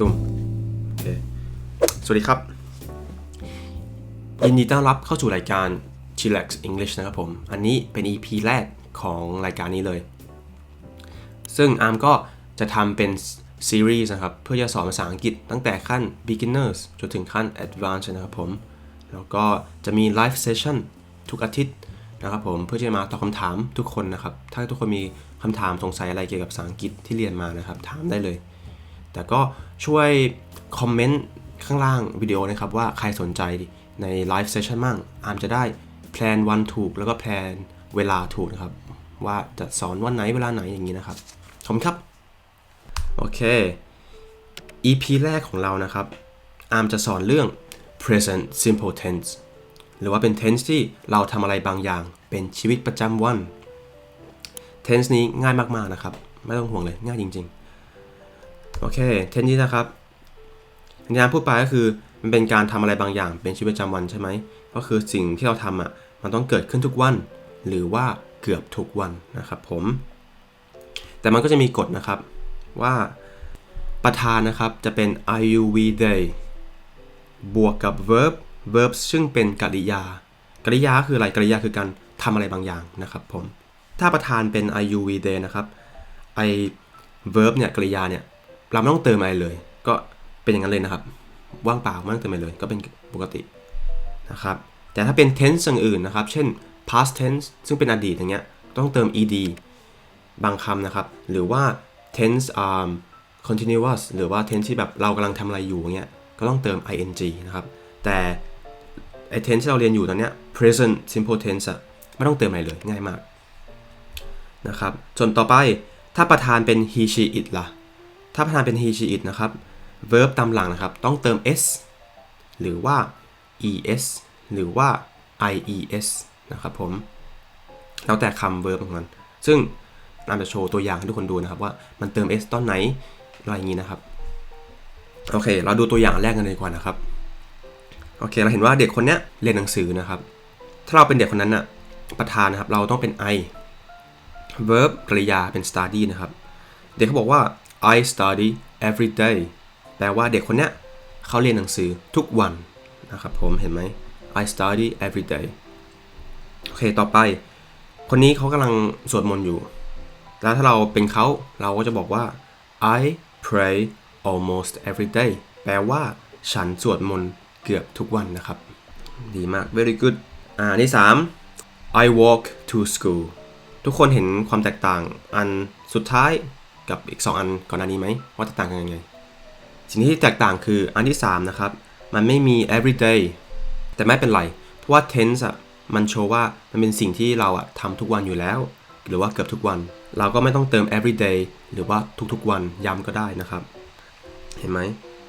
ตุ้มโอเคสวัสดีครับ ยินดีต้อนรับเข้าสู่รายการ Chillax English นะครับผม อันนี้เป็น EP แรกของรายการนี้เลย ซึ่งอาร์มก็จะทำเป็นซีรีส์นะครับ เพื่อจะสอนภาษาอังกฤษตั้งแต่ขั้น beginners จนถึงขั้น advanced นะครับผม แล้วก็จะมี live session ทุกอาทิตย์นะครับผมเพื่อที่จะมาตอบคำถามทุกคนนะครับ ถ้าทุกคนมีคำถามสงสัยอะไรเกี่ยวกับภาษาอังกฤษที่เรียนมานะครับ ถามได้เลย แต่ก็ช่วยคอมเมนต์ข้างล่างวิดีโอนะครับว่าใครสนใจในไลฟ์เซสชันมั่ง อาร์มจะได้แพลนวันถูกแล้วก็แพลนเวลาถูกนะครับ ว่าจะสอนวันไหนเวลาไหนอย่างนี้นะครับ ขอบคุณครับ โอเค EP แรกของเรานะครับ อาร์มจะสอนเรื่อง present simple tense หรือว่าเป็น tense ที่เราทำอะไรบางอย่าง เป็นชีวิตประจำวัน tense นี้ง่ายมากๆนะครับ ไม่ต้องห่วงเลยง่ายจริง ๆ โอเค เทนนี้นะครับยาร์มพูดไปก็คือมันเป็นการทำอะไรบางอย่างเป็นชีวิตประจำวันใช่ไหม ก็คือสิ่งที่เราทำอะมันต้องเกิดขึ้นทุกวัน หรือว่าเกือบทุกวันนะครับผม แต่มันก็จะมีกฎนะครับว่าประธานนะครับจะเป็น IUV day บวกกับ verb verb ซึ่งเป็นกริยา กริยาคืออะไรกริยาคือการทำอะไรบางอย่างนะครับผม ถ้าประธานเป็น IUV day นะครับไอ verb เนี่ยกริยาเนี่ย เราไม่ต้องเติมอะไรเลย ก็เป็นอย่างนั้นเลยนะครับ ว่างเปล่าไม่ต้องเติมอะไรเลย ก็เป็นปกตินะครับ แต่ถ้าเป็น tense อย่างอื่นนะครับ เช่น past tense ซึ่งเป็นอดีตอย่างเงี้ย ต้องเติม ed บางคำนะครับ หรือว่า tense um, continuous หรือว่า tense ที่แบบเรากำลังทำอะไรอยู่เงี้ย ก็ต้องเติม ing นะครับ แต่ไอ tense ที่เราเรียนอยู่ตอนเนี้ย present simple tense อะไม่ต้องเติมอะไรเลยง่ายมากนะครับ ส่วนต่อไปถ้าประธานเป็น he she it ล่ะ ถ้าประธานเป็น he she it นะครับ verb ตามหลังนะครับ ต้องเติม s หรือว่า es หรือว่า ies นะครับผม แล้วแต่คำ verb ของมัน ซึ่งนำจะโชว์ตัวอย่างให้ทุกคนดูนะครับว่ามันเติม s ตอนไหนอะไรอย่างนี้นะครับ โอเค เราดูตัวอย่างแรกกันเลยดีกว่านะครับ โอเค เราเห็นว่าเด็กคนเนี้ยเรียนหนังสือนะครับ ถ้าเราเป็นเด็กคนนั้นน่ะ ประธานนะครับ เราต้องเป็น I verb กริยาเป็น study นะครับ เด็กเขาบอกว่า I study every day แปลว่าเด็กคนเนี้ยเขาเรียนหนังสือทุกวันนะครับผมเห็นไหม I study every day โอเค ต่อไป คนนี้เขากำลังสวดมนต์อยู่ แล้วถ้าเราเป็นเขาเราก็จะบอกว่า I pray almost every day แปลว่า ฉันสวดมนต์เกือบทุกวันนะครับ ดีมาก very good อ่าที่3 I walk to school ทุกคนเห็นความแตกต่างอันสุดท้าย กับอีก 2 อันก่อนหน้านี้ไหมว่าแตกต่างกันยังไง สิ่งที่แตกต่างคืออันที่ 3 นะครับ มันไม่มี everyday แต่ไม่เป็นไร เพราะว่า tense อะมันโชว์ว่ามันเป็นสิ่งที่เราอะทำทุกวันอยู่แล้ว หรือว่าเกือบทุกวัน เราก็ไม่ต้องเติม everyday หรือว่าทุกๆวันย้ำก็ได้นะครับ เห็นไหม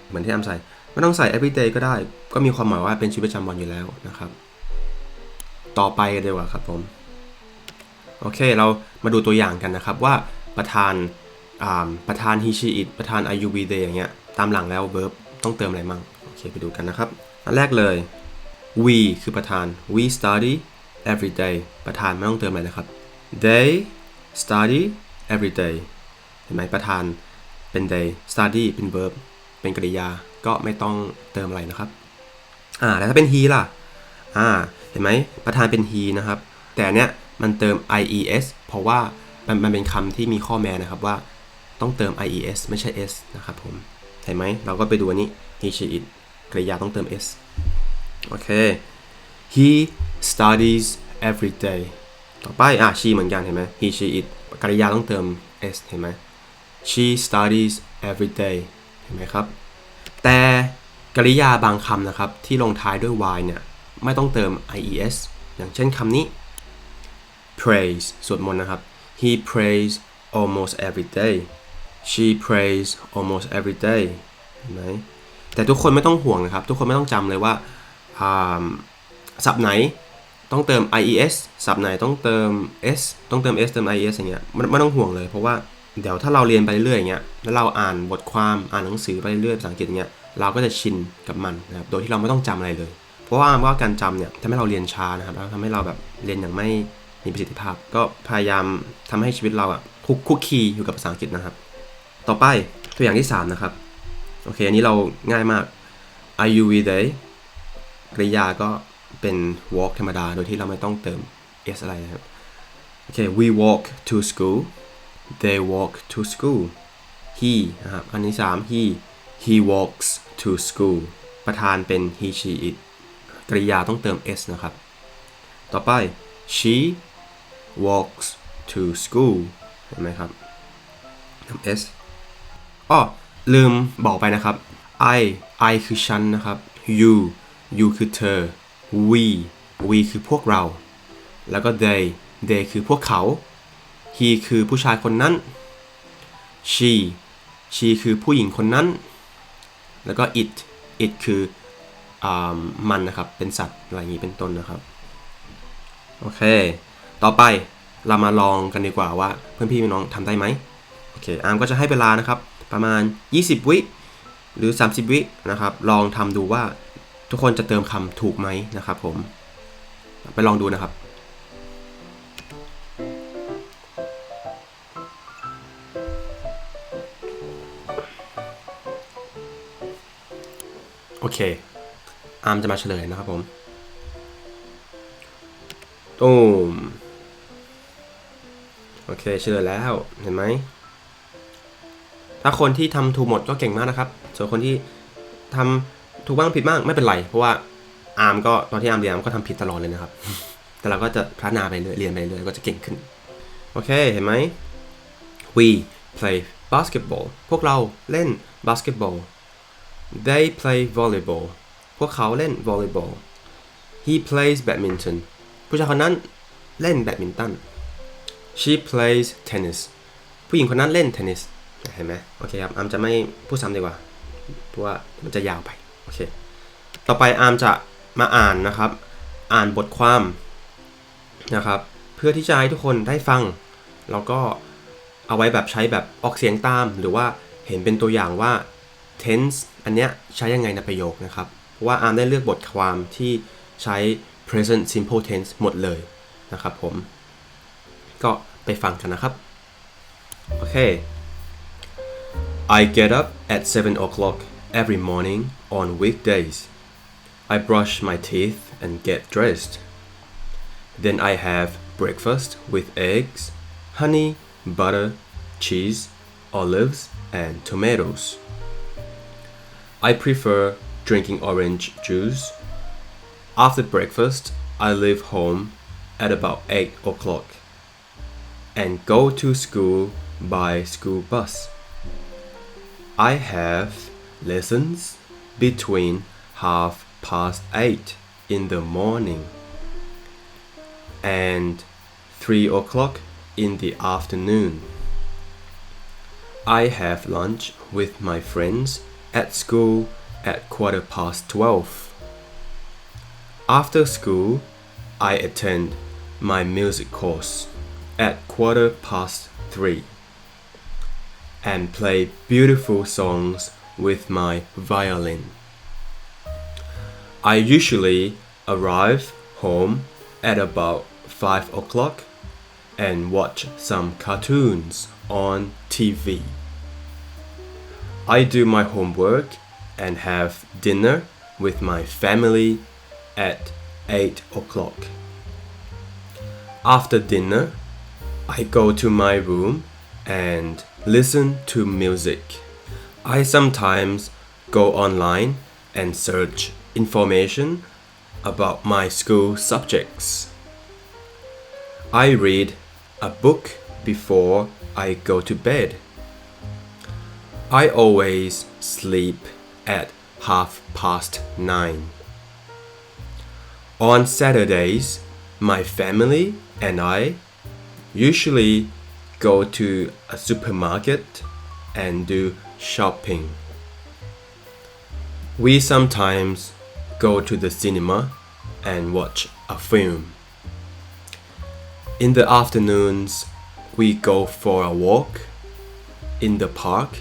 เหมือนที่อ้ำใส่ไม่ต้องใส่ everyday ก็ได้ ก็มีความหมายว่าเป็นชีวิตประจำวันอยู่แล้วนะครับ ต่อไปกันดีกว่าครับผม โอเค เรามาดูตัวอย่างกันนะครับว่าประธาน ประธาน he she it ประธาน IUV day อย่างเงี้ยตามหลังแล้ว verb ต้องเติมอะไรมั่งโอเคไปดูกันนะครับ อันแรกเลย we คือประธาน we study every day ประธานไม่ต้องเติมอะไรนะครับ they study every day เห็นไหมประธานเป็น day study เป็น verb เป็นกริยาก็ไม่ต้องเติมอะไรนะครับอ่าแล้วถ้าเป็น he ล่ะอ่าเห็นไหมประธานเป็น he นะครับ แต่เนี้ยมันเติม ies เพราะว่ามันมันเป็นคำที่มีข้อแม้นะครับว่า ต้องเติม ies ไม่ใช่ s นะครับผม เห็นไหม เราก็ไปดูอันนี้ he she it กริยาต้องเติม s โอเค he studies every day ต่อไป อะ she เหมือนกันเห็นไหม he she it กริยาต้องเติม s เห็นไหม she studies every day เห็นไหมครับ แต่กริยาบางคำนะครับ ที่ลงท้ายด้วย y เนี่ย ไม่ต้องเติม ies อย่างเช่นคำนี้ praise สวดมนต์นะครับ he prays almost every day she prays almost every day เห็นไหมแต่ทุกคนไม่ต้องห่วงนะครับ ทุกคนไม่ต้องจำเลยว่าอ่าศัพท์ไหนต้องเติม ies ศัพท์ไหนต้องเติม s ต้องเติม s เติม ies อย่างเงี้ยไม่ไม่ต้องห่วงเลยเพราะว่าเดี๋ยวถ้าเราเรียนไปเรื่อยอย่างเงี้ยแล้วเราอ่านบทความอ่านหนังสือไปเรื่อยภาษาอังกฤษอย่างเงี้ยเราก็จะชินกับมันนะครับโดยที่เราไม่ต้องจำอะไรเลย เพราะว่าว่าการจำเนี่ยทำให้เราเรียนช้านะครับแล้วทำให้เราแบบเรียนอย่างไม่มีประสิทธิภาพ ก็พยายามทำให้ชีวิตเราอะคุกคุกคีอยู่กับภาษาอังกฤษนะครับ ต่อไปตัวอย่างที่ 3 นะครับ โอเค อันนี้เราง่ายมาก are you with กริยาก็เป็น walk ธรรมดา โดยที่เราไม่ต้องเติม s อะไรนะครับ โอเค we walk to school they walk to school he นะครับ อันที่3 he he walks to school ประธานเป็น he she it กริยาต้องเติม s นะครับ ต่อไป she walks to school เห็นไหมครับเติม s อ้อลืมบอกไปนะครับ I I คือฉันนะครับ you you คือเธอ we we คือพวกเรา แล้วก็ they they คือพวกเขา he คือผู้ชายคนนั้น she she คือผู้หญิงคนนั้น แล้วก็ it it คืออมันนะครับ เป็นสัตว์อะไรอย่างนี้เป็นต้นนะครับ โอเค ต่อไปเรามาลองกันดีกว่าว่าเพื่อนพี่น้องทำได้ไหมโอเค อาร์มก็จะให้เวลานะครับ ประมาณ 20 วิหรือ 30 วินะครับ ลองทำดูว่าทุกคนจะเติมคำถูกไหมนะครับผม ไปลองดูนะครับโอเค อาร์มจะมาเฉลยนะครับผมตูมโอเค เฉลยแล้ว เห็นไหม ถ้าคนที่ทำถูกหมดก็เก่งมากนะครับ ส่วนคนที่ทำถูกบ้างผิดบ้างไม่เป็นไร เพราะว่าอาร์มก็ตอนที่อาร์มเรียนก็ทำผิดตลอดเลยนะครับ แต่เราก็จะพัฒนาไปเรื่อยเรียนไปเรื่อยก็จะเก่งขึ้น โอเค เห็นไหม we play basketball พวกเราเล่น basketball they play volleyball พวกเขาเล่น volleyball he plays badminton ผู้ชายคนนั้นเล่นแบดมินตัน she plays tennis ผู้หญิงคนนั้นเล่นเทนนิส เห็นไหมโอเคครับอาร์มจะไม่พูดซ้ำดีกว่าเพราะว่ามันจะยาวไปโอเคต่อไปอาร์มจะมาอ่านนะครับ อ่านบทความนะครับ เพื่อที่จะให้ทุกคนได้ฟัง แล้วก็เอาไว้แบบใช้แบบออกเสียงตาม หรือว่าเห็นเป็นตัวอย่างว่า tense อันเนี้ยใช้ยังไงในประโยคนะครับ เพราะว่าอาร์มได้เลือกบทความที่ใช้ present simple tense หมดเลยนะครับผม ก็ไปฟังกันนะครับ โอเค I get up at 7 o'clock every morning on weekdays. I brush my teeth and get dressed. Then I have breakfast with eggs, honey, butter, cheese, olives, and tomatoes. I prefer drinking orange juice. After breakfast, I leave home at about 8 o'clock and go to school by school bus. I have lessons between half past 8 in the morning and 3 o'clock in the afternoon. I have lunch with my friends at school at quarter past 12. After school, I attend my music course at quarter past 3 and play beautiful songs with my violin. I usually arrive home at about 5 o'clock and watch some cartoons on TV. I do my homework and have dinner with my family at 8 o'clock. After dinner, I go to my room and listen to music. I sometimes go online and search information about my school subjects. I read a book before I go to bed. I always sleep at half past nine. On Saturdays, my family and I usually go to a supermarket and do shopping. We sometimes go to the cinema and watch a film. In the afternoons, we go for a walk in the park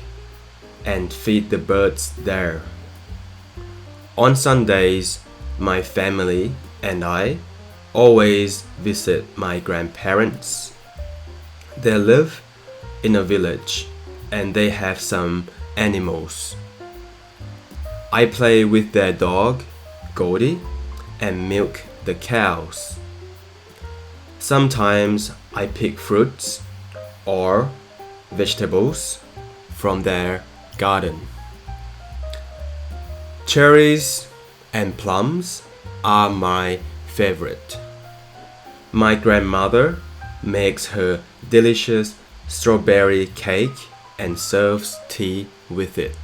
and feed the birds there. On Sundays, my family and I always visit my grandparents. They live in a village and they have some animals. I play with their dog, Goldie, and milk the cows. Sometimes I pick fruits or vegetables from their garden. Cherries and plums are my favorite. My grandmother makes her delicious strawberry cake and serves tea with it.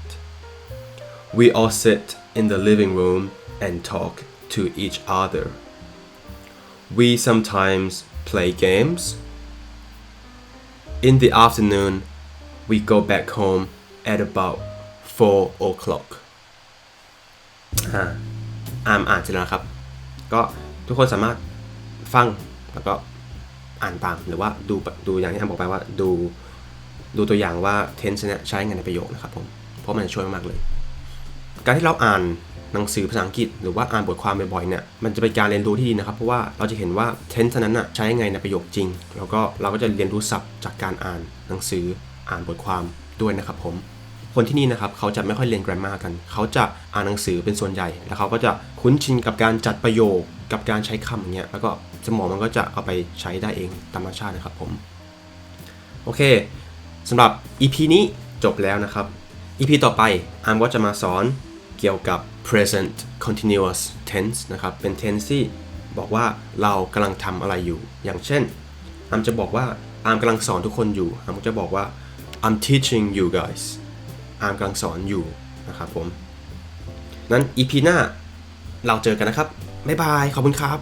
We all sit in the living room and talk to each other. We sometimes play games. In the afternoon, we go back home at about 4 o'clock. อ่าอามอ่านเสร็จแล้วนะครับ ก็ทุกคนสามารถฟังแล้วก็ อ่านตามหรือว่าดูดูอย่างที่อามบอกไปว่าดูดูตัวอย่างว่า tense เนี่ยใช้งานในประโยคนะครับผม เพราะมันจะช่วยมากเลย การที่เราอ่านหนังสือภาษาอังกฤษ หรือว่าอ่านบทความบ่อยๆเนี่ย มันจะเป็นการเรียนรู้ที่ดีนะครับ เพราะว่าเราจะเห็นว่า tense นั้นน่ะใช้ยังไงในประโยคจริง แล้วก็เราก็จะเรียนรู้ศัพท์จากการอ่านหนังสืออ่านบทความด้วยนะครับผม คนที่นี่นะครับเขาจะไม่ค่อยเรียน grammar กัน เขาจะอ่านหนังสือเป็นส่วนใหญ่ แล้วเขาก็จะคุ้นชินกับการจัดประโยคกับการใช้คำอย่างเงี้ยแล้วก็สมองมันก็จะเอาไปใช้ได้เองธรรมชาตินะครับผมโอเคสำหรับ EP นี้จบแล้วนะครับ EP ต่อไปอาร์มก็จะมาสอนเกี่ยวกับ present continuous tense นะครับ เป็น tense ที่บอกว่าเรากำลังทำอะไรอยู่ อย่างเช่นอามจะบอกว่าอามกำลังสอนทุกคนอยู่อามก็จะบอกว่า I'm teaching you guys อามกำลังสอนอยู่นะครับผมนั้นอีพีหน้าเราเจอกันนะครับ บ๊ายบาย ขอบคุณครับ